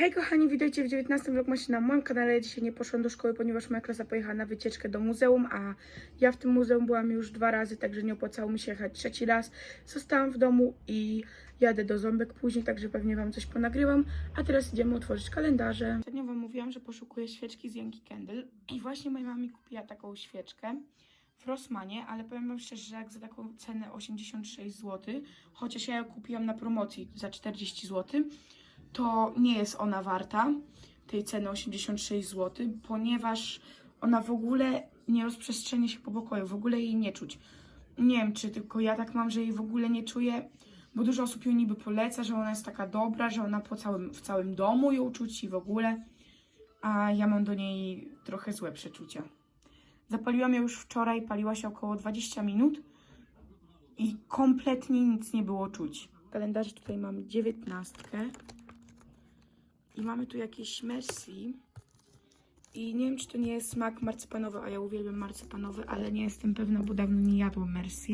Hej kochani, witajcie w 19 vlogmasie na moim kanale. Dzisiaj nie poszłam do szkoły, ponieważ moja klasa pojechała na wycieczkę do muzeum, a ja w tym muzeum byłam już dwa razy, także nie opłacało mi się jechać trzeci raz. Zostałam w domu i jadę do Ząbek później, także pewnie wam coś ponagrywam. A teraz idziemy otworzyć kalendarze. Ostatnio wam mówiłam, że poszukuję świeczki z Yankee Candle i właśnie moja mama mi kupiła taką świeczkę w Rossmanie, ale powiem wam szczerze, że jak za taką cenę 86 zł, chociaż ja ją kupiłam na promocji za 40 zł, to nie jest ona warta tej ceny 86 zł, ponieważ ona w ogóle nie rozprzestrzenia się po pokoju, w ogóle jej nie czuć. Nie wiem, czy tylko ja tak mam, że jej w ogóle nie czuję, bo dużo osób ją niby poleca, że ona jest taka dobra, że ona po całym, w całym domu ją czuć i w ogóle, a ja mam do niej trochę złe przeczucia. Zapaliłam ją już wczoraj, paliła się około 20 minut i kompletnie nic nie było czuć. W kalendarzu tutaj mam dziewiętnastkę. I mamy tu jakieś Messi. I nie wiem, czy to nie jest smak marcypanowy, a ja uwielbiam marcypanowy, ale nie jestem pewna, bo dawno nie jadłam Mercy.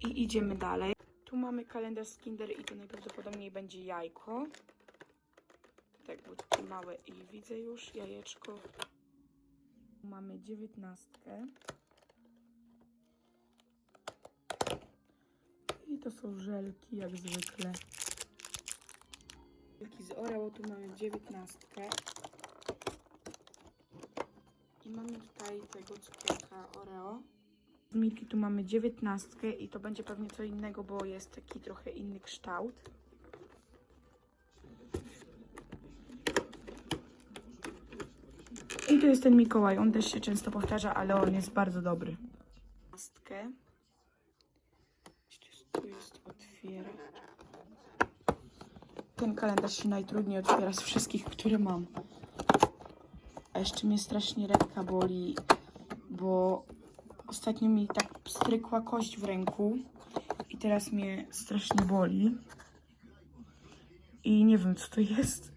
I idziemy dalej. Tu mamy kalendarz Kinder i to najprawdopodobniej będzie jajko. Tak, bo takie małe i widzę już jajeczko. Mamy dziewiętnastkę. I to są żelki, jak zwykle. Żelki z Oreo, tu mamy dziewiętnastkę. I mamy tutaj tego cukierka Oreo. Z Milki tu mamy dziewiętnastkę i to będzie pewnie co innego, bo jest taki trochę inny kształt. I tu jest ten Mikołaj, on też się często powtarza, ale on jest bardzo dobry. Dziewiętnastkę. Tu jest otwiera. Ten kalendarz się najtrudniej otwiera z wszystkich, które mam. A jeszcze mnie strasznie ręka boli, bo ostatnio mi tak pstrykła kość w ręku i teraz mnie strasznie boli. I nie wiem, co to jest.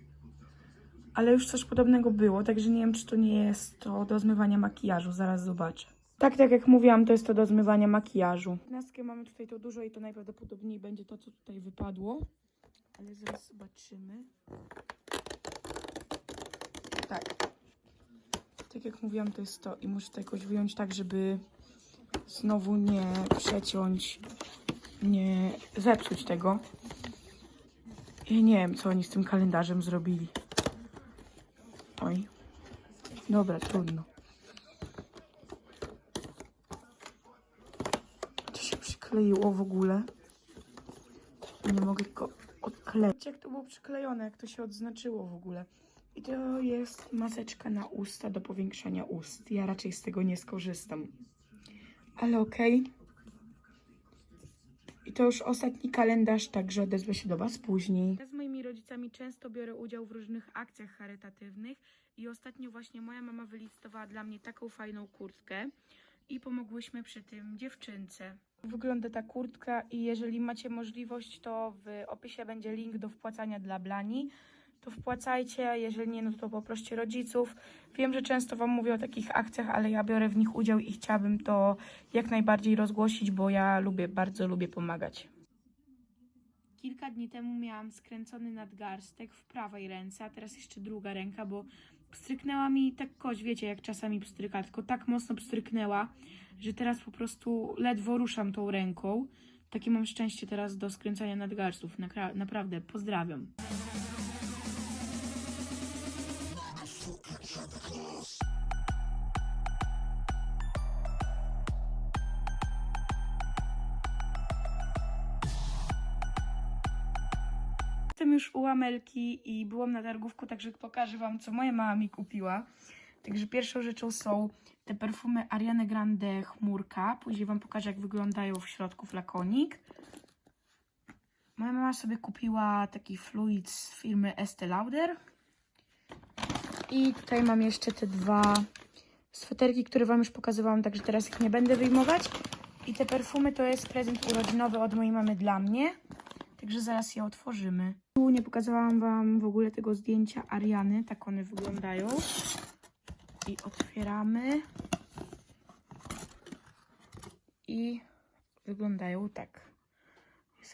Ale już coś podobnego było, także nie wiem, czy to nie jest to do zmywania makijażu. Zaraz zobaczę. Tak, tak jak mówiłam, to jest to do zmywania makijażu. Nastkę mamy tutaj to dużo i to najprawdopodobniej będzie to, co tutaj wypadło. Ale zaraz zobaczymy. Tak. Tak jak mówiłam, to jest to i muszę to jakoś wyjąć tak, żeby znowu nie przeciąć, nie zepsuć tego. Ja nie wiem, co oni z tym kalendarzem zrobili. Oj. Dobra, trudno. To się przykleiło w ogóle. Nie mogę go odkleić. Jak to było przyklejone, jak to się odznaczyło w ogóle. I to jest maseczka na usta do powiększania ust. Ja raczej z tego nie skorzystam. Ale okej. I to już ostatni kalendarz, także odezwę się do Was później. Ja z moimi rodzicami często biorę udział w różnych akcjach charytatywnych i ostatnio właśnie moja mama wylicytowała dla mnie taką fajną kurtkę i pomogłyśmy przy tym dziewczynce. Wygląda ta kurtka i jeżeli macie możliwość, to w opisie będzie link do wpłacania dla Blani. To wpłacajcie, jeżeli nie, no to poproście rodziców. Wiem, że często Wam mówię o takich akcjach, ale ja biorę w nich udział i chciałabym to jak najbardziej rozgłosić, bo ja lubię, bardzo lubię pomagać. Kilka dni temu miałam skręcony nadgarstek w prawej ręce, a teraz jeszcze druga ręka, bo pstryknęła mi tak kość, wiecie, jak czasami pstryka, tylko tak mocno pstryknęła, że teraz po prostu ledwo ruszam tą ręką. Takie mam szczęście teraz do skręcania nadgarstów. Naprawdę, pozdrawiam. Jestem już u Amelki i byłam na targówku, także pokażę Wam, co moja mama mi kupiła. Także pierwszą rzeczą są te perfumy Ariane Grande Chmurka. Później Wam pokażę, jak wyglądają w środku flakonik. Moja mama sobie kupiła taki fluid z firmy Estee Lauder. I tutaj mam jeszcze te dwa sweterki, które Wam już pokazywałam, także teraz ich nie będę wyjmować. I te perfumy to jest prezent urodzinowy od mojej mamy dla mnie. Także zaraz je otworzymy. Tu nie pokazałam Wam w ogóle tego zdjęcia Ariany. Tak one wyglądają. I otwieramy. I wyglądają tak.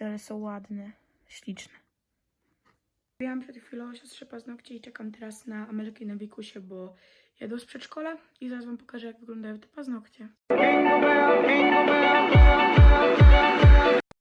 Ale są ładne, śliczne. Zrobiłam przed chwilą siostrze paznokcie i czekam teraz na Amelkę na Wikusie, bo jadą z przedszkola i zaraz wam pokażę, jak wyglądają te paznokcie.